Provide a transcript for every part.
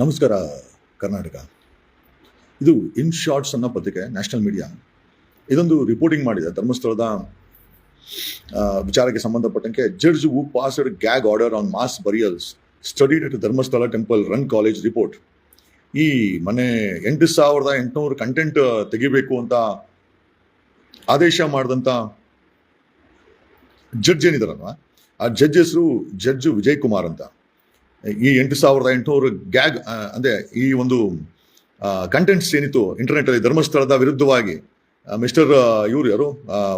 ನಮಸ್ಕಾರ, ಕರ್ನಾಟಕ. ಇದು ಇನ್ ಶಾರ್ಟ್ಸ್ ಅನ್ನೋ ಪತ್ರಿಕೆ, ನ್ಯಾಷನಲ್ ಮೀಡಿಯಾ. ಇದೊಂದು ರಿಪೋರ್ಟಿಂಗ್ ಮಾಡಿದೆ. ಧರ್ಮಸ್ಥಳದ ವಿಚಾರಕ್ಕೆ ಸಂಬಂಧಪಟ್ಟಂತೆ judge who passed gag order on mass burials studied at Dharmasthala temple run college report ಈ ಮನೆ ಎಂಟು ಸಾವಿರದ ಎಂಟುನೂರು ಕಂಟೆಂಟ್ ತೆಗಿಬೇಕು ಅಂತ ಆದೇಶ ಮಾಡಿದಂಥ ಜಡ್ಜ್ ಏನಿದಾರಲ್ವ? ಆ ಜಡ್ಜ್ ಹೆಸರು ಜಡ್ಜ್ ವಿಜಯ್ ಕುಮಾರ್ ಅಂತ. ಈ ಎಂಟು ಸಾವಿರದ ಎಂಟುನೂರು ಗ್ಯಾಗ್ ಅಂದರೆ ಈ ಒಂದು ಕಂಟೆಂಟ್ಸ್ ಏನಿತ್ತು ಇಂಟರ್ನೆಟಲ್ಲಿ ಧರ್ಮಸ್ಥಳದ ವಿರುದ್ಧವಾಗಿ. ಮಿಸ್ಟರ್ ಇವ್ರು ಯಾರು?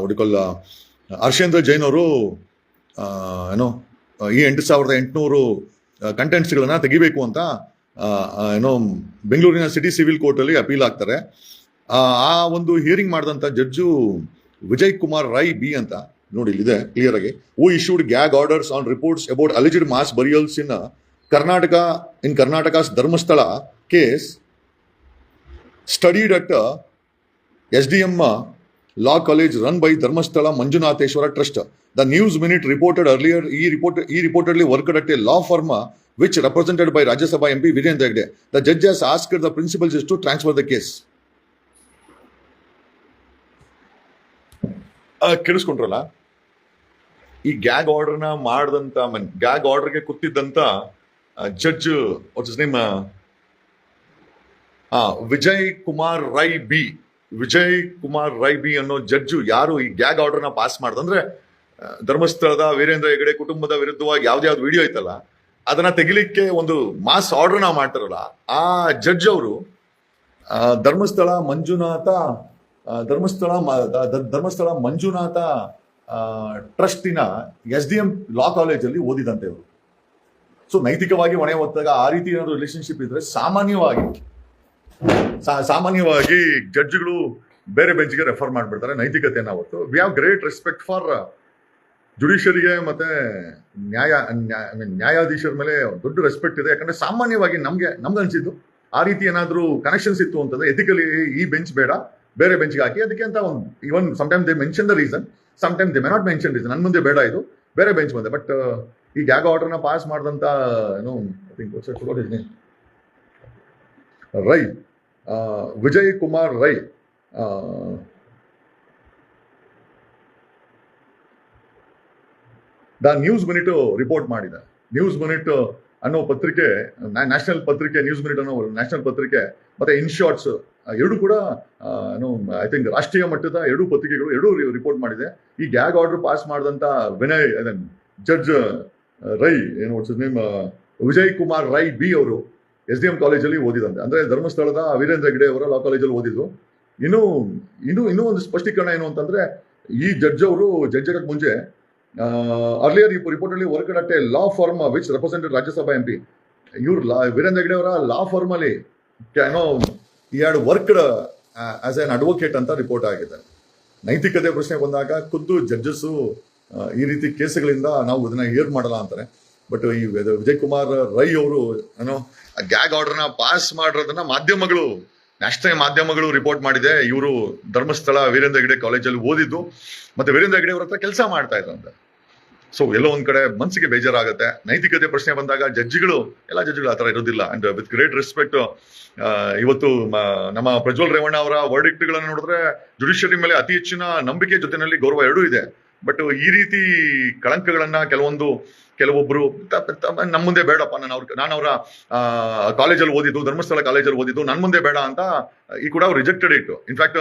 ಒಡಿಕೊಲ್ಲ ಹರ್ಷೇಂದ್ರ ಜೈನ್ ಅವರು ಏನೋ, ಈ ಎಂಟು ಸಾವಿರದ ಎಂಟುನೂರು ಕಂಟೆಂಟ್ಸ್ಗಳನ್ನು ತೆಗಿಬೇಕು ಅಂತ ಏನೋ, ಬೆಂಗಳೂರಿನ ಸಿಟಿ ಸಿವಿಲ್ ಕೋರ್ಟಲ್ಲಿ ಅಪೀಲ್ ಆಗ್ತಾರೆ. ಆ ಆ ಒಂದು ಹಿಯರಿಂಗ್ ಮಾಡಿದಂಥ ಜಡ್ಜು ವಿಜಯ್ ಕುಮಾರ್ ರೈ ಬಿ ಅಂತ, ನೋಡಿ ಇಲ್ಲಿದೆ ಕ್ಲಿಯರ್ ಆಗಿ. Who issued gag orders on reports about alleged mass burials in Karnataka, in Karnataka's Dharmasthala case studied at S D M law college run by Dharmasthala Manjunatheshwara trust the News Minute reported earlier ಈ report he reportedly worked at a law firm which represented by Rajya Sabha MP Veerendra Heggade the judges asked the principals is to transfer the case ಕೇಳಿಸ್ಕೊಂಡ್ರಲ್ಲ? ಈ gag ಆರ್ಡರ್ನ ಮಾಡಿದಂತ gag ಆರ್ಡರ್ಗೆ ಕೂತಿದ್ದಂತ judge what's name Vijay Kumar Rai B. Vijay Kumar Rai B ಅನ್ನೋ judge ಯಾರು ಈ gag ಆರ್ಡರ್ನ pass ಮಾಡ್ದಂದ್ರೆ ಧರ್ಮಸ್ಥಳದ ವೀರೇಂದ್ರ ಹೆಗಡೆ ಕುಟುಂಬದ ವಿರುದ್ಧವಾಗಿ ಯಾವ್ದು ಯಾವ್ದು ವಿಡಿಯೋ ಐತಲ್ಲ, ಅದನ್ನ ತೆಗಿಲಿಕ್ಕೆ ಒಂದು ಮಾಸ್ ಆರ್ಡರ್ನ ಮಾಡ್ತಾರಲ್ಲ, ಆ ಜಡ್ಜ್ ಅವರು ಧರ್ಮಸ್ಥಳ ಮಂಜುನಾಥ ಧರ್ಮಸ್ಥಳ ಧರ್ಮಸ್ಥಳ ಮಂಜುನಾಥ ಟ್ರಸ್ಟಿನ ಎಸ್ ಡಿ ಎಂ ಲಾ ಕಾಲೇಜಲ್ಲಿ ಓದಿದಂತೆ ಇವರು. ಸೊ ನೈತಿಕವಾಗಿ ಹೊಣೆ ಹೊತ್ತಾಗ ಆ ರೀತಿ ಏನಾದ್ರು ರಿಲೇಶನ್ಶಿಪ್ ಇದ್ರೆ ಸಾಮಾನ್ಯವಾಗಿ ಸಾಮಾನ್ಯವಾಗಿ ಜಡ್ಜ್ಗಳು ಬೇರೆ ಬೆಂಚ್ಗೆ ರೆಫರ್ ಮಾಡಿಬಿಡ್ತಾರೆ ನೈತಿಕತೆಯನ್ನು ಹೊತ್ತು. We have great respect for ಜುಡಿಷಿಯರಿಗೆ ಮತ್ತೆ ನ್ಯಾಯ, ನ್ಯಾ- ನ್ಯಾಯಾಧೀಶರ ಮೇಲೆ ದೊಡ್ಡ ರೆಸ್ಪೆಕ್ಟ್ ಇದೆ. ಯಾಕಂದ್ರೆ ಸಾಮಾನ್ಯವಾಗಿ ನಮ್ಗೆ ನಮ್ಗೆ ಅನ್ಸಿದ್ದು ಆ ರೀತಿ ಏನಾದ್ರೂ ಕನೆಕ್ಷನ್ಸ್ ಇತ್ತು ಅಂತಂದ್ರೆ ಎಥಿಕಲಿ ಈ ಬೆಂಚ್ ಬೇಡ, ಬೇರೆ ಬೆಂಚ್ಗೆ ಹಾಕಿ. ಅದಕ್ಕೆ ಅಂತ ಒಂದು even sometime they mention the reason sometime they may not mention reason ನನ್ನ ಮುಂದೆ ಬೇಡ ಇದು, ಬೇರೆ ಬೆಂಚ್ ಬಂದೆ. ಬಟ್ ಈ ಗ್ಯಾಗ್ ಆರ್ಡರ್ನ ಪಾಸ್ ಮಾಡಿದಂತ, ಏನು Rai Vijay Kumar Rai the News Minute report ಮಾಡಿದೆ. ನ್ಯೂಸ್ ಮಿನಿಟ್ ಅನ್ನೋ ಪತ್ರಿಕೆ ನ್ಯಾಷನಲ್ ಪತ್ರಿಕೆ, ನ್ಯೂಸ್ ಮಿನಿಟ್ ಅನ್ನೋ ನ್ಯಾಷನಲ್ ಪತ್ರಿಕೆ, ಮತ್ತೆ ಇನ್ ಶಾರ್ಟ್ಸ್ ಎರಡು ಕೂಡ ಏನು ಐ ಥಿಂಕ್ ರಾಷ್ಟ್ರೀಯ ಮಟ್ಟದ ಎರಡು ಪತ್ರಿಕೆಗಳು, ಎರಡೂ ರಿಪೋರ್ಟ್ ಮಾಡಿದೆ. ಈ ಗ್ಯಾಗ್ ಆರ್ಡರ್ ಪಾಸ್ ಮಾಡಿದಂತ ವಿನಯ್ ಜಡ್ಜ್ ರೈ, ಏನು what's name Vijay Kumar Rai B ಅವರು ಎಸ್ ಡಿ ಎಂ ಕಾಲೇಜಲ್ಲಿ ಓದಿದಂತೆ. ಅಂದ್ರೆ ಧರ್ಮಸ್ಥಳದ ವೀರೇಂದ್ರ ಗಿಡೆ ಅವರ ಲಾ ಕಾಲೇಜಲ್ಲಿ ಓದಿದ್ರು ಇನ್ನು, ಇನ್ನೂ ಇನ್ನೂ ಒಂದು ಸ್ಪಷ್ಟೀಕರಣ ಏನು ಅಂತಂದ್ರೆ, ಈ ಜಡ್ಜ್ ಅವರು ಜಡ್ಜ್ ಆಗಕ್ಕೆ ಮುಂಚೆ ಅರ್ಲಿಯರ್ ಈ ರಿಪೋರ್ಟ್ ಅಲ್ಲಿ work at a law firm which represented Rajya Sabha M P ಇವ್ರು ಲಾ, ವೀರೇಂದ್ರ ಗಿಡೆ ಅವರ ಲಾ ಫಾರ್ಮಲ್ಲಿ ಏನೋ ಈ ಎರಡು ವರ್ಕ್ಡ್ ಆಸ್ ಎನ್ ಅಡ್ವೊಕೇಟ್ ಅಂತ ರಿಪೋರ್ಟ್ ಆಗಿದೆ ನೈತಿಕತೆ ಪ್ರಶ್ನೆ ಬಂದಾಗ ಖುದ್ದು ಜಡ್ಜಸ್ಸು ಈ ರೀತಿ ಕೇಸ್ಗಳಿಂದ ನಾವು ಇದನ್ನ ಏರ್ ಮಾಡಲ್ಲ ಅಂತಾರೆ. ಬಟ್ ಈ ವಿಜಯ್ ಕುಮಾರ್ ರೈ ಅವರು, ಏನೋ ಗ್ಯಾಗ್ ಆರ್ಡರ್ನ ಪಾಸ್ ಮಾಡಿರೋದನ್ನ ಮಾಧ್ಯಮಗಳು, ನ್ಯಾಷನಲ್ ಮಾಧ್ಯಮಗಳು ರಿಪೋರ್ಟ್ ಮಾಡಿದೆ. ಇವರು ಧರ್ಮಸ್ಥಳ ವೀರೇಂದ್ರ ಹೆಗ್ಡೆ ಕಾಲೇಜಲ್ಲಿ ಓದಿದ್ದು. ಮತ್ತೆ ವೀರೇಂದ್ರ ಹೆಗ್ಡೆ ಅವ್ರ ಹತ್ರ ಕೆಲಸ ಮಾಡ್ತಾ ಇದ್ರಂತೆ. ಸೊ ಎಲ್ಲೋ ಒಂದ್ ಕಡೆ ಮನಸ್ಸಿಗೆ ಬೇಜಾರಾಗುತ್ತೆ. ನೈತಿಕತೆ ಪ್ರಶ್ನೆ ಬಂದಾಗ ಜಡ್ಜಿಗಳು, ಎಲ್ಲ ಜಡ್ಜಿಗಳು ಆತರ ತರ ಇರೋದಿಲ್ಲ. ಅಂಡ್ ವಿತ್ ಗ್ರೇಟ್ ರೆಸ್ಪೆಕ್ಟ್ ಇವತ್ತು ನಮ್ಮ ಪ್ರಜ್ವಲ್ ರೇವಣ್ಣ ಅವರ ವರ್ಡಿಕ್ಟ್ ಗಳನ್ನ ನೋಡಿದ್ರೆ ಜುಡಿಷಿಯರಿ ಮೇಲೆ ಅತಿ ಹೆಚ್ಚಿನ ನಂಬಿಕೆ ಜೊತೆನಲ್ಲಿ ಗೌರವ ಎರಡೂ ಇದೆ. ಬಟ್ ಈ ರೀತಿ ಕಳಂಕಗಳನ್ನ ಕೆಲವೊಂದು, ಕೆಲವೊಬ್ರು ನಮ್ಮ ಮುಂದೆ ಬೇಡಪ್ಪ. ನಾನು ಅವ್ರ, ನಾನು ಅವರ ಕಾಲೇಜಲ್ಲಿ ಓದಿದ್ದು, ಧರ್ಮಸ್ಥಳ ಕಾಲೇಜಲ್ಲಿ ಓದಿದ್ದು ನನ್ನ ಮುಂದೆ ಬೇಡ ಅಂತ ಈ ಕೂಡ ಅವ್ರು ರಿಜೆಕ್ಟೆಡ್ ಇಟ್ಟು ಇನ್ಫ್ಯಾಕ್ಟ್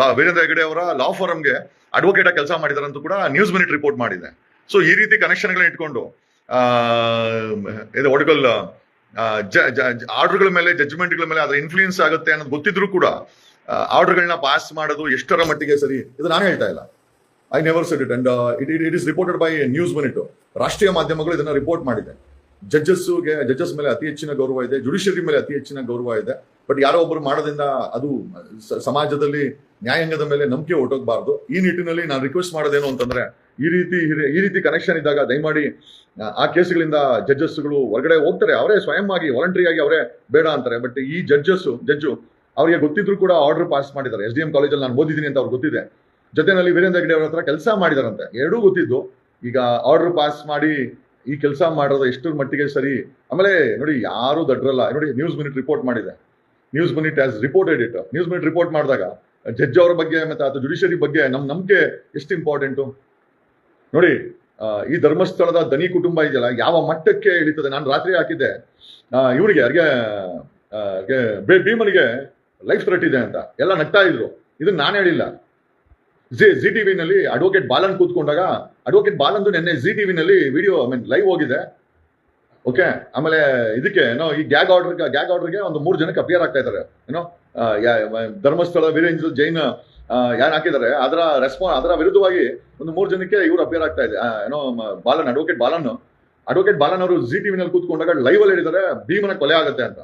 ಲಾ, ವೀರೇಂದ್ರ ಹೆಗಡೆ ಅವರ ಲಾ ಫಾರಮ್ಗೆ ಅಡ್ವೊಕೇಟ್ ಆಗಿ ಕೆಲಸ ಮಾಡಿದಾರೆ ಅಂತ ಕೂಡ ನ್ಯೂಸ್ ಮಿನಿಟ್ ರಿಪೋರ್ಟ್ ಮಾಡಿದೆ. ಸೊ ಈ ರೀತಿ ಕನೆಕ್ಷನ್ಗಳನ್ನ ಇಟ್ಕೊಂಡು ಇದು ಒಡಗಲ್ ಆರ್ಡರ್ಗಳ ಮೇಲೆ ಜಡ್ಜ್ಮೆಂಟ್ಗಳ ಮೇಲೆ ಅದರ ಇನ್ಫ್ಲೂಯೆನ್ಸ್ ಆಗುತ್ತೆ ಅನ್ನೋದು ಗೊತ್ತಿದ್ರು ಕೂಡ ಆರ್ಡರ್ಗಳನ್ನ ಪಾಸ್ ಮಾಡೋದು ಎಷ್ಟರ ಮಟ್ಟಿಗೆ ಸರಿ, ಇದು ನಾನು ಹೇಳ್ತಾ ಇಲ್ಲ. I never said it and it it is reported by News Minute ರಾಷ್ಟ್ರೀಯ ಮಾಧ್ಯಮಗಳು ಇದನ್ನ ರಿಪೋರ್ಟ್ ಮಾಡಿದೆ. ಜಡ್ಜಸ್ಗೆ ಜಡ್ಜಸ್ ಮೇಲೆ ಅತಿ ಹೆಚ್ಚಿನ ಗೌರವ ಇದೆ. ಜುಡಿಷಿಯರಿ ಮೇಲೆ ಅತಿ ಹೆಚ್ಚಿನ ಗೌರವ ಇದೆ. ಬಟ್ ಯಾರೋ ಒಬ್ಬರು ಮಾಡೋದ್ರಿಂದ ಅದು ಸಮಾಜದಲ್ಲಿ ನ್ಯಾಯಾಂಗದ ಮೇಲೆ ನಂಬಿಕೆ ಹೊಟ್ಟೋಗ್ಬಾರ್ದು ಈ ನಿಟ್ಟಿನಲ್ಲಿ ನಾನು ರಿಕ್ವೆಸ್ಟ್ ಮಾಡೋದೇನು ಅಂತಂದ್ರೆ ಈ ರೀತಿ ಈ ರೀತಿ ಕನೆಕ್ಷನ್ ಇದ್ದಾಗ ದಯಮಾಡಿ ಆ, ಆ ಕೇಸ್ಗಳಿಂದ ಜಡ್ಜಸ್ಗಳು ಹೊರಗಡೆ ಹೋಗ್ತಾರೆ. ಅವರೇ ಸ್ವಯಂ ಆಗಿ ವಾಲಂಟ್ರಿ ಆಗಿ ಅವರೇ ಬೇಡ ಅಂತಾರೆ. ಬಟ್ ಈ ಜಡ್ಜಸ್ ಜಡ್ಜು ಅವರಿಗೆ ಗೊತ್ತಿದ್ರು ಕೂಡ ಆರ್ಡರ್ ಪಾಸ್ ಮಾಡಿದ್ದಾರೆ. ಎಸ್ ಡಿ ಎಂ ಕಾಲೇಜಲ್ಲಿ ನಾನು ಓದಿದ್ದೀನಿ ಅಂತ ಅವ್ರಿಗೆ ಗೊತ್ತಿದೆ. ಜೊತೆನಲ್ಲಿ ವೀರೇಂದ್ರ ಹೆಗ್ಡೆ ಅವ್ರ ಹತ್ರ ಕೆಲಸ ಮಾಡಿದಾರಂತೆ. ಎರಡೂ ಗೊತ್ತಿದ್ದು, ಈಗ ಆರ್ಡರ್ ಪಾಸ್ ಮಾಡಿ ಈ ಕೆಲಸ ಮಾಡೋದು ಎಷ್ಟರ ಮಟ್ಟಿಗೆ ಸರಿ. ಆಮೇಲೆ ನೋಡಿ, ಯಾರು ದಡ್ರಲ್ಲ. ನೋಡಿ ನ್ಯೂಸ್ ಮಿನಿಟ್ ರಿಪೋರ್ಟ್ ಮಾಡಿದೆ. News Minute as reported it News Minute report ಮಾಡಿದಾಗ ಜಡ್ಜ್ ಅವರ ಬಗ್ಗೆ, ಮತ್ತೆ ಅಥವಾ ಜುಡಿಷರಿ ಬಗ್ಗೆ ನಮ್ಮ ನಂಬಿಕೆ ಎಷ್ಟು ಇಂಪಾರ್ಟೆಂಟು ನೋಡಿ ಈ ಧರ್ಮಸ್ಥಳದ ದನಿ ಕುಟುಂಬ ಇದೆಯಲ್ಲ, ಯಾವ ಮಟ್ಟಕ್ಕೆ ಇಳಿತದೆ? ನಾನು ರಾತ್ರಿ ಹಾಕಿದ್ದೆ. ಇವರಿಗೆ ಯಾರಿಗೆ ಭೀಮನಿಗೆ ಲೈಫ್ ಥ್ರೆಟ್ ಇದೆ ಅಂತ. ಎಲ್ಲ ನಗ್ತಾ ಇದ್ರು. ಇದನ್ನ ನಾನು ಹೇಳಿಲ್ಲ. ಜಿ ಜಿ ವಿನಲ್ಲಿ ಅಡ್ವೊಕೇಟ್ ಬಾಲನ್ ಕೂತ್ಕೊಂಡಾಗ ಅಡ್ವೊಕೇಟ್ ಬಾಲಂದು ನಿನ್ನೆ ಜಿ ಟಿವಿನಲ್ಲಿ ವಿಡಿಯೋ ಐ ಮೀನ್ ಲೈವ್ ಹೋಗಿದೆ. ಓಕೆ ಆಮೇಲೆ ಇದಕ್ಕೆ ಏನೋ ಈ ಗ್ಯಾಗ್ ಆರ್ಡರ್ ಗ್ಯಾಗ್ ಆರ್ಡರ್ಗೆ ಒಂದು ಮೂರು ಜನಕ್ಕೆ ಅಪಿಯರ್ ಆಗ್ತಾ ಇದ್ದಾರೆ. ಏನೋ ಧರ್ಮಸ್ಥಳ, ವೀರೇಂದ್ರ, ಜೈನ್ ಯಾರು ಹಾಕಿದ್ದಾರೆ? ಅದರ ರೆಸ್ಪಾನ್ಸ್ ಅದರ ವಿರುದ್ಧವಾಗಿ ಒಂದು ಮೂರು ಜನಕ್ಕೆ ಇವ್ರು ಅಪಿಯರ್ ಆಗ್ತಾ ಇದೆ. ಏನೋ ಬಾಲನ್ ಅಡ್ವೊಕೇಟ್ ಬಾಲನ್. ಅಡ್ವೊಕೇಟ್ ಬಾಲನ್ ಅವರು ಜಿ ಟಿವಿನಲ್ಲಿ ಕೂತ್ಕೊಂಡಾಗ ಲೈವ್ ಅಲ್ಲಿ ಹೇಳಿದ್ದಾರೆ, ಭೀಮನ ಕೊಲೆ ಆಗುತ್ತೆ ಅಂತ.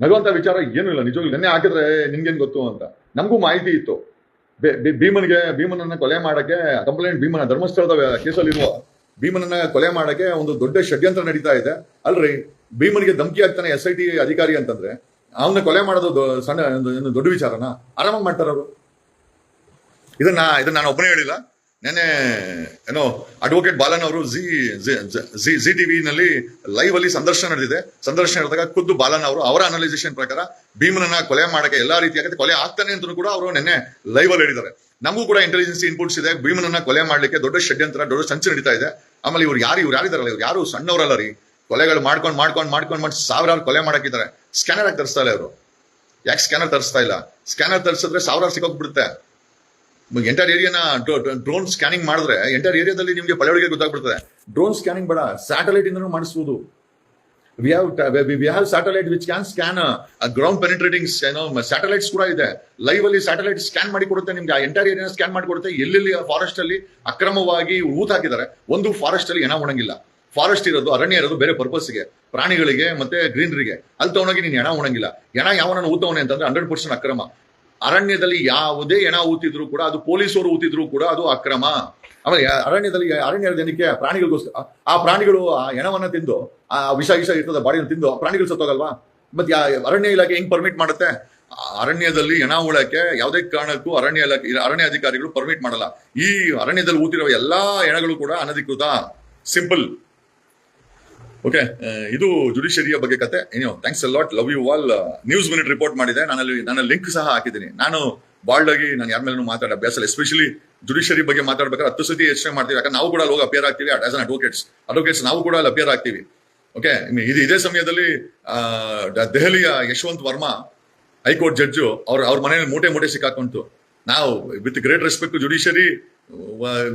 ನಗುವಂತ ವಿಚಾರ ಏನೂ ಇಲ್ಲ. ನಿಜವಾಗ್ಲೂ ನೆನ್ನೆ ಹಾಕಿದ್ರೆ ನಿಮ್ಗೇನ್ ಗೊತ್ತು ಅಂತ. ನಮಗೂ ಮಾಹಿತಿ ಇತ್ತು. ಭೀಮನ್ಗೆ, ಭೀಮನನ್ನ ಕೊಲೆ ಮಾಡಕ್ಕೆ, ಕಂಪ್ಲೇಂಟ್ ಭೀಮನ ಧರ್ಮಸ್ಥಳದ ಕೇಸಲ್ಲಿ ಕೇಸಲ್ಲಿರುವ ಭೀಮನನ್ನ ಕೊಲೆ ಮಾಡಕ್ಕೆ ಒಂದು ದೊಡ್ಡ ಷಡ್ಯಂತ್ರ ನಡೀತಾ ಇದೆ. ಅಲ್ರಿ, ಭೀಮನಿಗೆ ಧಮಕಿ ಆಗ್ತಾನೆ ಎಸ್ ಐ ಟಿ ಅಧಿಕಾರಿ ಅಂತಂದ್ರೆ ಅವನ್ನ ಕೊಲೆ ಮಾಡೋದು ಸಣ್ಣ ದೊಡ್ಡ ವಿಚಾರನ? ಆರಾಮಾಗಿ ಮಾಡ್ತಾರ ಅವರು. ಇದನ್ನ ಇದನ್ನ ನಾನು ಒಬ್ಬನೇ ಹೇಳಿಲ್ಲ. ನೆನೆ ಏನೋ ಅಡ್ವೊಕೇಟ್ ಬಾಲನ್ ಅವರು ಜಿ ಜಿ ಜಿ ಟಿವಿನಲ್ಲಿ ಲೈವ್ ಅಲ್ಲಿ ಸಂದರ್ಶನ ನಡೆದಿದೆ. ಸಂದರ್ಶನ ನಡೆದಾಗ ಖುದ್ದು ಬಾಲನ್ ಅವರು ಅವರ ಅನಲೈಸೇಷನ್ ಪ್ರಕಾರ ಭೀಮನನ್ನ ಕೊಲೆ ಮಾಡಕ್ಕೆ ಎಲ್ಲಾ ರೀತಿಯಾಗುತ್ತೆ ಕೊಲೆ ಆಗ್ತಾನೆ ಅಂತ ಕೂಡ ಅವರು ನಿನ್ನೆ ಲೈವ್ ಅಲ್ಲಿ ಹೇಳಿದ್ದಾರೆ. ನಮಗೂ ಕೂಡ ಇಂಟೆಲಿಜೆನ್ಸ್ ಇನ್ಪುಟ್ಸ್ ಇದೆ. ಭೀಮನನ್ನ ಕೊಲೆ ಮಾಡ್ಲಿಕ್ಕೆ ದೊಡ್ಡ ಷಡ್ಯಂತ್ರ, ದೊಡ್ಡ ಸಂಚು ನಡೀತಾ ಇದೆ. ಆಮೇಲೆ ಇವ್ರು ಯಾರು, ಇವ್ರು ಯಾರಿದಾರಲ್ಲ, ಇವ್ರು ಯಾರು ಸಣ್ಣವರಲ್ಲ ರೀ. ಕೊಲೆಗಳು ಮಾಡ್ಕೊಂಡು ಮಾಡ್ಕೊಂಡು ಮಾಡ್ಕೊಂಡು ಮಾಡಿ ಸಾವಿರಾರು ಕೊಲೆ ಮಾಡಕ್ಕಿದ್ದಾರೆ. ಸ್ಕ್ಯಾನರ್ ಆಗಿ ತರಿಸ್ತಾ ಇಲ್ಲ ಅವರು ಯಾಕೆ ಸ್ಕ್ಯಾನರ್ ತರಿಸ್ತಾ ಇಲ್ಲ? ಸ್ಕ್ಯಾನರ್ ತರಿಸಿದ್ರೆ ಸಾವಿರಾರು ಸಿಕ್ಕೋಗ್ಬಿಡುತ್ತೆ ಎಂಟರ್ ಏರಿಯಾನ ಡ್ರೋನ್ ಸ್ಕ್ಯಾನಿಂಗ್ ಮಾಡಿದ್ರೆ ಎಂಟರ್ ಏರಿಯಾದಲ್ಲಿ ನಿಮಗೆ ಪಳೆಯೊಳಗೆ ಗೊತ್ತಾಗ್ಬಿಡ್ತದೆ. ಡ್ರೋನ್ ಸ್ಕ್ಯಾನಿಂಗ್ ಬೇಡ ಸ್ಯಾಟಲೈಟ್ ಇಂದನೂ ಮಾಡಿಸ್ಬೋದು. We have we have satellite which can scan ground penetrating ಏನೋ ಸ್ಯಾಟಲೈಟ್ಸ್ ಕೂಡ ಇದೆ. ಲೈವ್ ಅಲ್ಲಿ ಸ್ಯಾಟಲೈಟ್ ಸ್ಕ್ಯಾನ್ ಮಾಡಿ ಕೊಡುತ್ತೆ ನಿಮ್ಗೆ, ಆ ಎಂಟರ್ ಏರಿಯಾ ಸ್ಕ್ಯಾನ್ ಮಾಡಿ ಕೊಡುತ್ತೆ. ಎಲ್ಲೆಲ್ಲಿ ಫಾರೆಸ್ಟ್ ಅಲ್ಲಿ ಅಕ್ರಮವಾಗಿ ಊತ ಹಾಕಿದ್ದಾರೆ, ಒಂದು ಫಾರೆಸ್ಟ್ ಅಲ್ಲಿ ಹೆಣ ಉಣಂಗಿಲ್ಲ ಫಾರೆಸ್ಟ್ ಇರೋದು, ಅರಣ್ಯ ಇರೋದು ಬೇರೆ ಪರ್ಪಸ್ಗೆ ಪ್ರಾಣಿಗಳಿಗೆ ಮತ್ತೆ ಗ್ರೀನರಿಗೆ ಅಲ್ಲಿ ತಗೊಂಡೋಗಿ ನೀನು ಹೆಣ ಉಣಂಗಿಲ್ಲ ಹೆಣ ಯಾವನ ಊತವನೆ ಅಂತಂದ್ರೆ ಹಂಡ್ರೆಡ್ ಪರ್ಸೆಂಟ್ ಅಕ್ರಮ. ಅರಣ್ಯದಲ್ಲಿ ಯಾವುದೇ ಹೆಣ ಊತಿದ್ರು ಕೂಡ, ಅದು ಪೊಲೀಸರು ಊತಿದ್ರು ಕೂಡ ಅದು ಅಕ್ರಮ. ಆಮೇಲೆ ಅರಣ್ಯದಲ್ಲಿ ಅರಣ್ಯ ಜನಕ್ಕೆ ಪ್ರಾಣಿಗಳಿಗೋಸ್ಕರ, ಆ- ಪ್ರಾಣಿಗಳು ಆ ಹೆಣವನ್ನ ತಿಂದು, ಆ ವಿಷ ವಿಷ ಇರ್ತದೆ, ಬಾಡಿಯನ್ನು ತಿಂದು ಪ್ರಾಣಿಗಳು ಸತ್ತೋಗಲ್ವಾ? ಮತ್ತೆ ಅರಣ್ಯ ಇಲಾಖೆ ಹೆಂಗ್ ಪರ್ಮಿಟ್ ಮಾಡುತ್ತೆ? ಅರಣ್ಯದಲ್ಲಿ ಹೆಣ ಉಳಕ್ಕೆ ಯಾವುದೇ ಕಾರಣಕ್ಕೂ ಅರಣ್ಯ ಇಲಾಖೆ, ಅರಣ್ಯ ಅಧಿಕಾರಿಗಳು ಪರ್ಮಿಟ್ ಮಾಡಲ್ಲ. ಈ ಅರಣ್ಯದಲ್ಲಿ ಊತಿರೋ ಎಲ್ಲಾ ಹೆಣಗಳು ಕೂಡ ಅನಧಿಕೃತ. ಸಿಂಪಲ್ ಓಕೆ ಇದು ಜುಡಿಷರಿಯ ಬಗ್ಗೆ ಕತೆ. ಏನೋ thanks lot love you all News Minute report ಮಾಡಿದೆ. ನಾನಲ್ಲಿ ನನ್ನ ಲಿಂಕ್ ಸಹ ಹಾಕಿದ್ದೀನಿ. ನಾನು ಬಾಲ್ಡ್ ಆಗಿ ನಾನು ಯಾರ ಮೇಲೂ ಮಾತಾಡ ಅಭ್ಯಾಸ ಎಸ್ಪೆಷಲಿ ಜುಡಿಷರಿ ಬಗ್ಗೆ ಮಾತಾಡ್ಬೇಕಾದ್ರೆ ಹತ್ತು ಸತಿ ಯೋಚನೆ ಮಾಡ್ತೀವಿ. ಯಾಕಂದ್ರೆ ನಾವು ಕೂಡ ಅಲ್ಲಿ ಹೋಗಿ ಅಪಿಯರ್ ಆಗ್ತೀವಿ ಆಸ್ ಅನ್ ಅಡ್ವೊಕೇಟ್ಸ್ ಅಡ್ವೊಕೇಟ್ಸ್ ನಾವು ಕೂಡ ಅಲ್ಲಿ ಅಪಿಯರ್ ಆಗ್ತೀವಿ. ಓಕೆ ಇದು ಸಮಯದಲ್ಲಿ ದೆಹಲಿಯ ಯಶವಂತ್ ವರ್ಮಾ, ಹೈಕೋರ್ಟ್ ಜಡ್ಜು, ಅವ್ರ ಅವ್ರ ಮನೆಯಲ್ಲಿ ಮೂಟೆ ಮೂಟೆ ಸಿಕ್ಕಾಕೊಂತು. ನಾವು ವಿತ್ ಗ್ರೇಟ್ ರೆಸ್ಪೆಕ್ಟ್ ಜುಡಿಷರಿ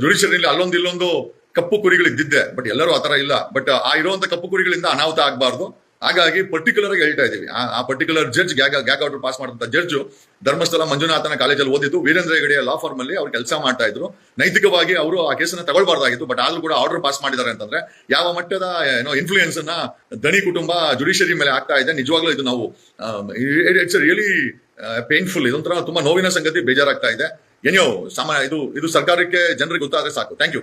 ಜುಡಿಷರಿಯಲ್ಲಿ ಅಲ್ಲೊಂದು ಇಲ್ಲೊಂದು ಕಪ್ಪು ಕುರಿಗಳು ಇದ್ದಿದ್ದೆ ಬಟ್ ಎಲ್ಲರೂ ಆ ತರ ಇಲ್ಲ. ಬಟ್ ಆ ಇರುವಂತ ಕಪ್ಪು ಕುರಿಗಳಿಂದ ಅನಾಹುತ ಆಗಬಾರ್ದು. ಹಾಗಾಗಿ ಪರ್ಟಿಕ್ಯುಲರ್ ಆಗಿ ಹೇಳ್ತಾ ಇದೀವಿ ಆ- particular judge gag gag order pass ಮಾಡಿದಂತ ಜಡ್ಜ್ ಧರ್ಮಸ್ಥಳ ಮಂಜುನಾಥನ ಕಾಲೇಜಲ್ಲಿ ಓದಿದ್ದು, ವೀರೇಂದ್ರ ಹೆಗಡೆಯ ಲಾ ಫಾರ್ಮ್ ಅಲ್ಲಿ ಅವ್ರು ಕೆಲಸ ಮಾಡ್ತಾ ಇದ್ರು. ನೈತಿಕವಾಗಿ ಅವರು ಆ ಕೇಸನ್ನ ತಗೊಳ್ಬಾರ್ದಾಗಿತ್ತು ಬಟ್ ಆದ್ರೂ ಕೂಡ ಆರ್ಡರ್ ಪಾಸ್ ಮಾಡಿದ್ದಾರೆ ಅಂತಂದ್ರೆ ಯಾವ ಮಟ್ಟದ, ಏನೋ ಇನ್ಫ್ಲೂಯೆನ್ಸ್ ಅನ್ನ ದಣಿ ಕುಟುಂಬ ಜುಡಿಷರಿ ಮೇಲೆ ಆಗ್ತಾ ಇದೆ, ನಿಜವಾಗ್ಲೂ ಇದು ನಾವು ಇಟ್ಸ್ ರಿಯಲಿ ಪೇನ್ಫುಲ್ ಇದೊಂಥರ ತುಂಬಾ ನೋವಿನ ಸಂಗತಿ ಬೇಜಾರಾಗ್ತಾ ಇದೆ. ಏನೋ ಸಾಮಾನ್ಯ, ಇದು ಇದು ಸರ್ಕಾರಕ್ಕೆ ಜನರಿಗೆ ಗೊತ್ತಾದ್ರೆ ಸಾಕು. Thank you